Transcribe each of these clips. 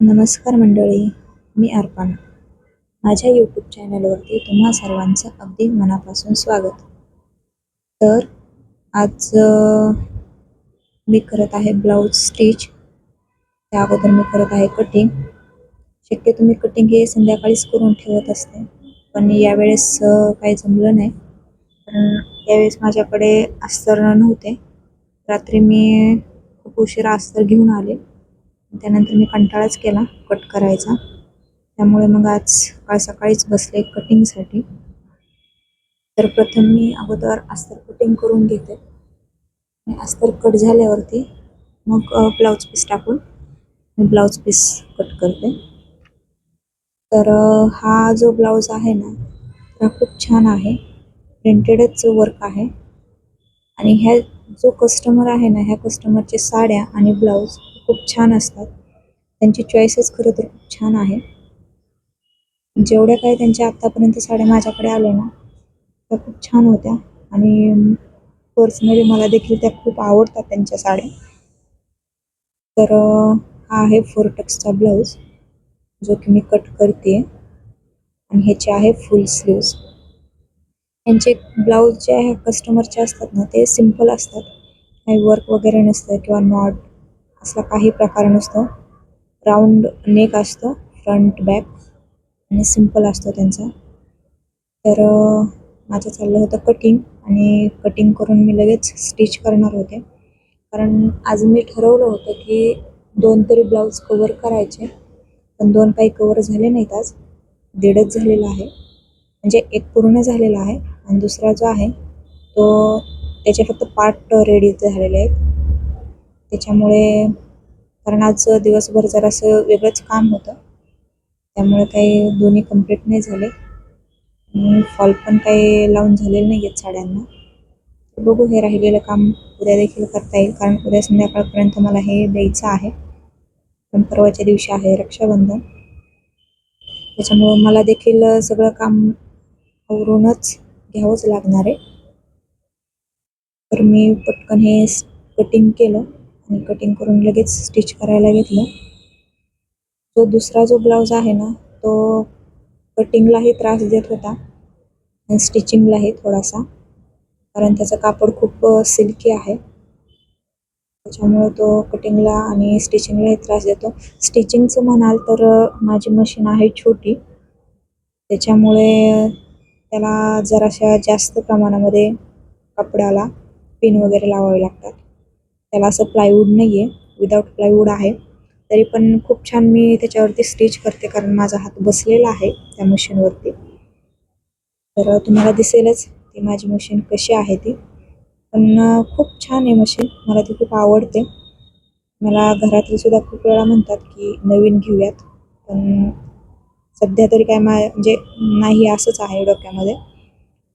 नमस्कार मंडळी मी अर्पण. माझ्या यूट्यूब चॅनलवरती तुम्हा सर्वांचं अगदी मनापासून स्वागत. तर आज मी करत आहे ब्लाऊज स्टिच त्या अगोदर मी करत आहे कटिंग शक्य तुम्ही कटिंग हे संध्याकाळीच करून ठेवत असते. पण यावेळेस काही जमलं नाही. कारण यावेळेस माझ्याकडे अस्तर नव्हते. रात्री मी खूप उशिरा अस्तर घेऊन आले. त्यानंतर मी कंटाळाच केला कट करायचा. त्यामुळे मग आज सकाळ सकाळीच बसले कटिंगसाठी तर प्रथम मी अगोदर अस्तर कटिंग करून घेते. आणि अस्तर कट झाल्यावरती मग ब्लाऊज पीस टाकून मी ब्लाऊज पीस कट करते. तर हा जो ब्लाऊज आहे ना हा खूप छान आहे. प्रिंटेडच वर्क आहे. आणि ह्या जो कस्टमर आहे ना ह्या कस्टमरचे साड्या आणि ब्लाऊज खूप छान असतात. त्यांची चॉईसच खरं तर खूप छान आहे जेवढ्या काही त्यांच्या आत्तापर्यंत साड्या माझ्याकडे आल्या ना त्या खूप छान होत्या. आणि पर्सनली मला देखील त्या खूप आवडतात त्यांच्या साड्या. तर हा आहे फोर टक्सचा ब्लाऊज जो की मी कट करते. आणि ह्याचे आहे फुल स्लीव्ज यांचे ब्लाऊज जे आहे कस्टमरचे असतात ना ते सिंपल असतात. काही वर्क वगैरे नसतं किंवा नॉट असला काही प्रकार नसतो. राऊंड नेक असतं फ्रंट बॅक आणि सिंपल असतो त्यांचा. तर माझं चाललं होतं कटिंग आणि कटिंग करून मी लगेच स्टिच करणार होते. कारण आज मी ठरवलं होतं की दोन तरी ब्लाऊज कवर करायचे पण दोन काही कवर झाले नाहीत आज. दीडच झालेला आहे. म्हणजे एक पूर्ण झालेला आहे आणि दुसरा जो आहे तो त्याचे फक्त पार्ट रेडी झालेले आहेत. त्याच्यामुळे कारण आज दिवसभर जरासं वेगळंच काम होतं. त्यामुळे काही दोन्ही कंप्लीट नाही झाले. फॉल पण काही लावून झालेले नाही आहेत साड्यांना. बघू हे राहिलेलं काम उद्या देखील करता येईल. कारण उद्या संध्याकाळपर्यंत मला हे द्यायचं आहे. पण परवाच्या दिवशी आहे रक्षाबंधन. त्याच्यामुळं मला देखील सगळं काम आवरूनच घ्यावंच लागणार आहे. तर मी पटकन हे कटिंग केलं. आणि कटिंग करून लगेच स्टिच करायला घेतलं. जो दुसरा जो ब्लाऊज आहे ना तो कटिंगलाही त्रास देत होता आणि स्टिचिंगलाही थोडासा. कारण त्याचं कापड खूप सिल्की आहे. त्याच्यामुळे तो कटिंगला आणि स्टिचिंगलाही त्रास देतो. स्टिचिंगचं म्हणाल तर माझी मशीन आहे छोटी. त्याच्यामुळे त्याला जराशा जास्त प्रमाणामध्ये कपड्याला पिन वगैरे लावावे लागतात. त्याला असं प्लायवूड नाही आहे विदाऊट प्लायवूड आहे. तरी पण खूप छान मी त्याच्यावरती स्टिच करते कारण माझा हात बसलेला आहे त्या मशीनवरती तर तुम्हाला दिसेलच ती माझी मशीन कशी आहे ती. पण खूप छान आहे मशीन मला ती खूप आवडते. मला घरातले सुद्धा खूप वेळा म्हणतात की नवीन घेऊयात. पण सध्या तरी काय मा म्हणजे नाही असंच आहे डोक्यामध्ये.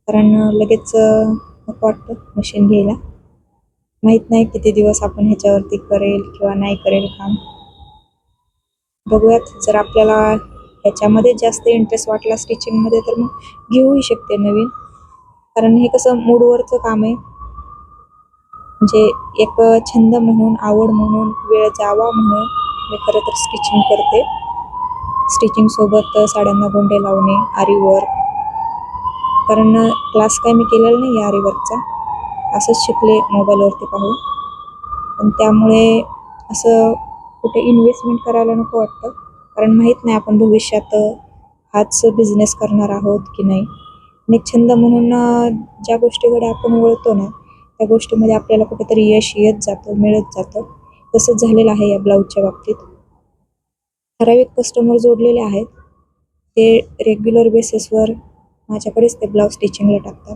कारण लगेच नको वाटतं मशीन घ्यायला. माहीत नाही किती दिवस आपण ह्याच्यावरती करेल किंवा नाही करेल काम. बघूयात जर आपल्याला ह्याच्यामध्ये जास्त इंटरेस्ट वाटला स्टिचिंगमध्ये तर मग घेऊही शकते नवीन. कारण हे कसं मूडवरचं काम आहे. म्हणजे एक छंद म्हणून आवड म्हणून वेळ जावा म्हणून मी खरं तर स्टिचिंग करते. स्टिचिंग सोबत साड्यांना गोंडे लावणे आरी वर्क कारण क्लास काय मी केलेला नाही आरी वर्कचा असंच शिकले मोबाईलवरती पाहून. पण त्यामुळे असं कुठे इन्व्हेस्टमेंट करायला नको वाटतं. कारण माहीत नाही आपण भविष्यात हाच बिझनेस करणार आहोत की नाही. आणि छंद म्हणून ज्या गोष्टीकडे आपण वळतो ना त्या गोष्टीमध्ये आपल्याला कुठेतरी यश येत जातं मिळत जातं. तसंच झालेलं आहे या ब्लाऊजच्या बाबतीत. ठराविक कस्टमर जोडलेले आहेत. ते रेग्युलर बेसिसवर माझ्याकडेच ते ब्लाऊज स्टिचिंगला टाकतात.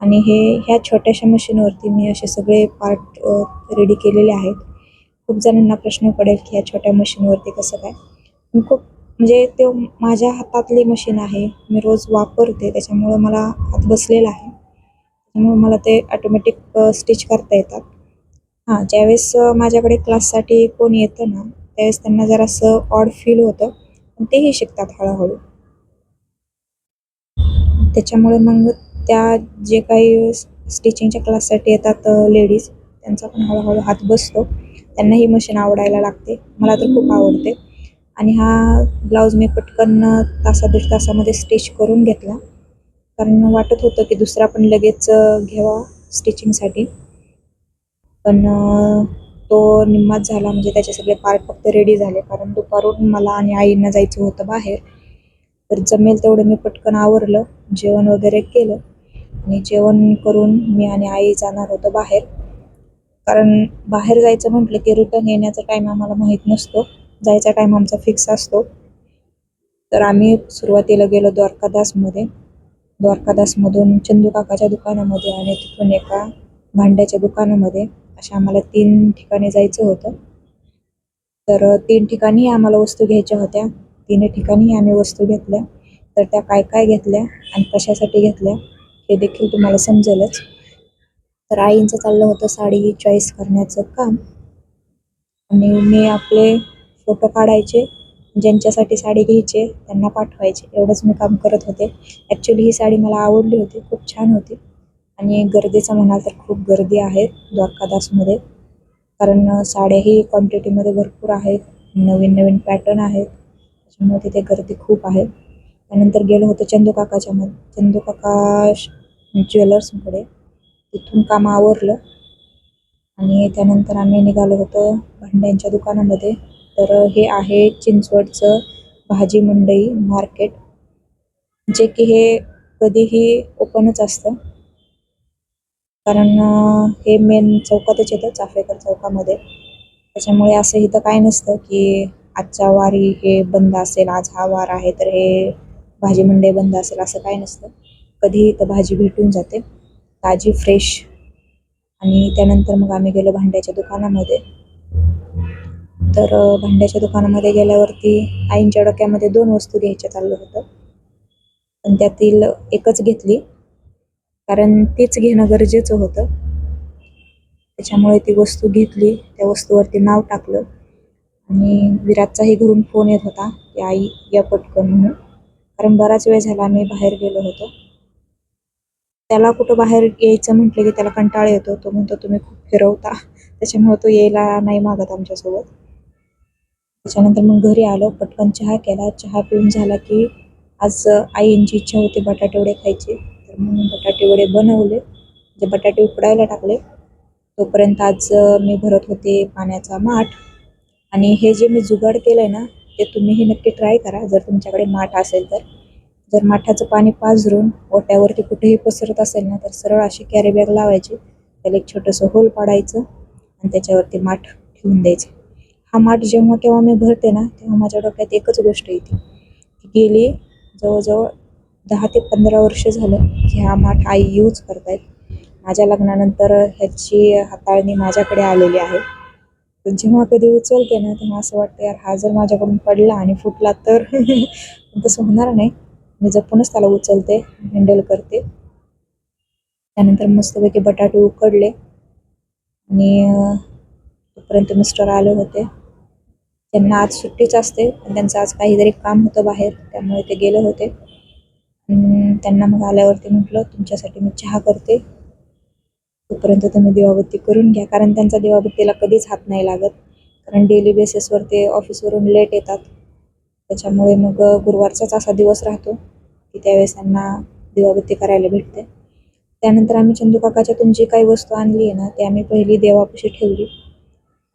आणि हे ह्या छोट्याशा मशीनवरती मी असे सगळे पार्ट रेडी केलेले आहेत. खूप जणांना प्रश्न पडेल की ह्या छोट्या मशीनवरती कसं काय. पण खूप म्हणजे ते माझ्या हातातली मशीन आहे. मी रोज वापरते त्याच्यामुळं मला हात बसलेला आहे. त्यामुळे मला ते ऑटोमॅटिक स्टिच करता येतात. हां ज्यावेळेस माझ्याकडे क्लाससाठी कोण येतं ना त्यावेळेस त्यांना जरासं ऑड फील होतं. पण तेही शिकतात हळूहळू. त्याच्यामुळे मग त्या जे काही स्टिचिंगच्या क्लाससाठी येतात लेडीज त्यांचा पण हळूहळू हात बसतो. त्यांना ही मशीन आवडायला लागते. मला तर खूप आवडते. आणि हा ब्लाऊज मी पटकन तासा दीड तासामध्ये स्टिच करून घेतला. कारण वाटत होतं की दुसरा पण लगेच घ्यावा स्टिचिंगसाठी पण तो निम्माच झाला. म्हणजे त्याचे सगळे पार्ट फक्त रेडी झाले. कारण दुपारून मला आणि आईंना जायचं होतं बाहेर. तर जमेल तेवढं मी पटकन आवरलं. जेवण वगैरे केलं. आणि जेवण करून मी आणि आई जाणार होतो बाहेर. कारण बाहेर जायचं म्हटलं की रिटर्न येण्याचा टाईम आम्हाला माहीत नसतो. जायचा टाईम आमचा फिक्स असतो. तर आम्ही सुरुवातीला गेलो द्वारकादासमध्ये. द्वारकादासमधून चंदू काकाच्या दुकानामध्ये आणि तिथून एका भांड्याच्या दुकानामध्ये अशा आम्हाला तीन ठिकाणी जायचं होतं. तर तीन ठिकाणी आम्हाला वस्तू घ्यायच्या होत्या. तीन ठिकाणी आम्ही वस्तू घेतल्या. तर त्या काय काय घेतल्या आणि कशासाठी घेतल्या? हे देखील तुम्हाला समजेलच. तर आईंचं चाललं होतं साडी चॉईस करण्याचं काम. आणि मी आपले फोटो काढायचे ज्यांच्यासाठी साडी घ्यायचे त्यांना पाठवायचे. एवढंच मी काम करत होते. ॲक्च्युली ही साडी मला आवडली होती खूप छान होती. आणि गर्दीचं म्हणाल तर खूप गर्दी आहे द्वारकादासमध्ये. कारण साड्याही क्वांटिटीमध्ये भरपूर आहेत. नवीन नवीन पॅटर्न आहेत. त्याच्यामुळे तिथे गर्दी खूप आहे. त्यानंतर गेलो होतो चंदू काकाच्या मध्ये चंदू काका ज्वेलर्सकडे तिथून काम आवरलं. आणि त्यानंतर आम्ही निघालो होतो भांड्यांच्या दुकानामध्ये. तर हे आहे चिंचवडचं भाजी मंडई मार्केट जे की हे कधीही ओपनच असतं. कारण हे मेन चौकातच येतं चाफेकर चौकामध्ये. त्याच्यामुळे असं इथं काय नसतं की आजच्या वारी हे बंद असेल आज हा वार आहे तर हे भाजी मंडई बंद असेल असं काय नसतं. कधी इथं भाजी भेटून जाते. ताजी फ्रेश आणि त्यानंतर मग आम्ही गेलो भांड्याच्या दुकानामध्ये. तर भांड्याच्या दुकानामध्ये गेल्यावरती आईंच्या डोक्यामध्ये दोन वस्तू घ्यायच्या चाललं होतं. पण त्यातील एकच घेतली. कारण तीच घेणं गरजेचं होतं. त्याच्यामुळे ती वस्तू घेतली. त्या वस्तूवरती नाव टाकलं. आणि विराटचाही घरून फोन येत होता की आई या पटकन म्हणून. कारण बराच वेळ झाला आम्ही बाहेर गेलो होतो. त्याला कुठं बाहेर यायचं म्हटलं की त्याला कंटाळा येतो. तो म्हणतो तुम्ही खूप फिरवता. त्याच्यामुळे तो यायला नाही मागत आमच्यासोबत. त्याच्यानंतर मग घरी आलो पटकन चहा केला. चहा पिऊन झाला की आज आईंची इच्छा होती बटाटे वडे खायचे. तर मग बटाटे वडे बनवले. जे बटाटे उकडायला टाकले तोपर्यंत आज मी भरत होते पाण्याचा माठ. आणि हे जे मी जुगाड केलं आहे ना ते तुम्हीही नक्की ट्राय करा. जर तुमच्याकडे माठ असेल तर. जर माठाचं पाणी पाझरून ओट्यावरती कुठेही पसरत असेल ना तर सरळ अशी कॅरी बॅग लावायची. त्याला एक छोटंसं होल पाडायचं आणि त्याच्यावरती माठ ठेवून द्यायचं. हा माठ जेव्हा केव्हा मी भरते ना तेव्हा माझ्या डोक्यात एकच गोष्ट येते. की गेली जवळजवळ दहा ते पंधरा वर्ष झालं की हा माठ आई यूज करतायत. माझ्या लग्नानंतर ह्याची हाताळणी माझ्याकडे आलेली आहे. पण जेव्हा कधी उचलते ना तेव्हा असं वाटतं यार हा जर माझ्याकडून पडला आणि फुटला तर तसं होणार नाही. मी जपूनच त्याला उचलते हँडल करते. त्यानंतर मस्तपैकी बटाटे उकडले. आणि तोपर्यंत मिस्टर आले होते. त्यांना आज सुट्टीच असते पण त्यांचं आज काहीतरी काम होतं बाहेर त्यामुळे ते गेले होते. त्यांना मग आल्यावरती म्हटलं तुमच्यासाठी मी चहा करते. तोपर्यंत तुम्ही दिवाबत्ती करून घ्या. कारण त्यांचा दिवाबत्तीला कधीच हात नाही लागत. कारण डेली बेसिसवर ते ऑफिसवरून लेट येतात. त्याच्यामुळे मग गुरुवारचाच असा दिवस राहतो की त्यावेळेस त्यांना दिवाबत्ती करायला भेटते. त्यानंतर आम्ही चंदूकाकाच्यातून जी काही वस्तू आणली आहे ना ती आम्ही पहिली देवापाशी ठेवली.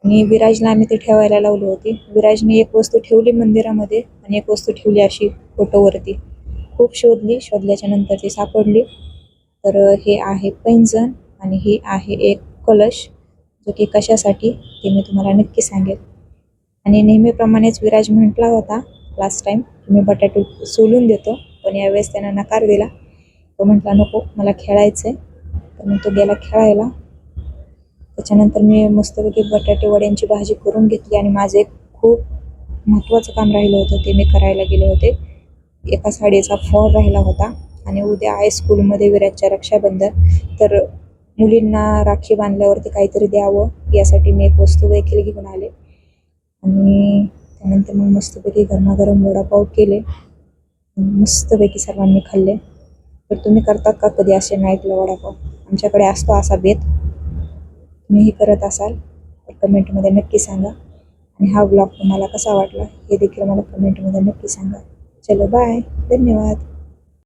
आणि विराजला आम्ही ते ठेवायला लावली होती. विराजने एक वस्तू ठेवली मंदिरामध्ये आणि एक वस्तू ठेवली अशी फोटोवरती. खूप शोधली शोधल्याच्या नंतर ती सापडली. तर हे आहे पैंजण आणि ही आहे एक कलश जो की कशासाठी ते मी तुम्हाला नक्की सांगेल. आणि नेहमीप्रमाणेच विराज म्हटला होता लास्ट टाईम मी बटाटे सोलून देतो पण यावेळेस त्यानं नकार दिला. तो म्हटला नको मला खेळायचं आहे तर मग तो गेला खेळायला. त्याच्यानंतर मी मस्तपैकी बटाटे वड्यांची भाजी करून घेतली आणि माझं एक खूप महत्त्वाचं काम राहिलं होतं ते मी करायला गेले होते. एका साडीचा फॉल राहिला होता आणि उद्या आहे स्कूलमध्ये विराजच्या रक्षाबंधन. तर मुलींना राखी बांधल्यावरती काहीतरी द्यावं यासाठी मी एक वस्तू देखील घेऊन आले. आणि त्यानंतर मग मस्तपैकी गरमागरम वडापाव केले. मस्तपैकी सर्वांनी खाल्ले. तर तुम्ही करतात का कधी असे नाईटला वडापाव? आमच्याकडे असतो असा बेत. तुम्हीही करत असाल तर कमेंटमध्ये नक्की सांगा. आणि हा ब्लॉग तुम्हाला कसा वाटला हे देखील मला कमेंटमध्ये नक्की सांगा. चलो बाय धन्यवाद.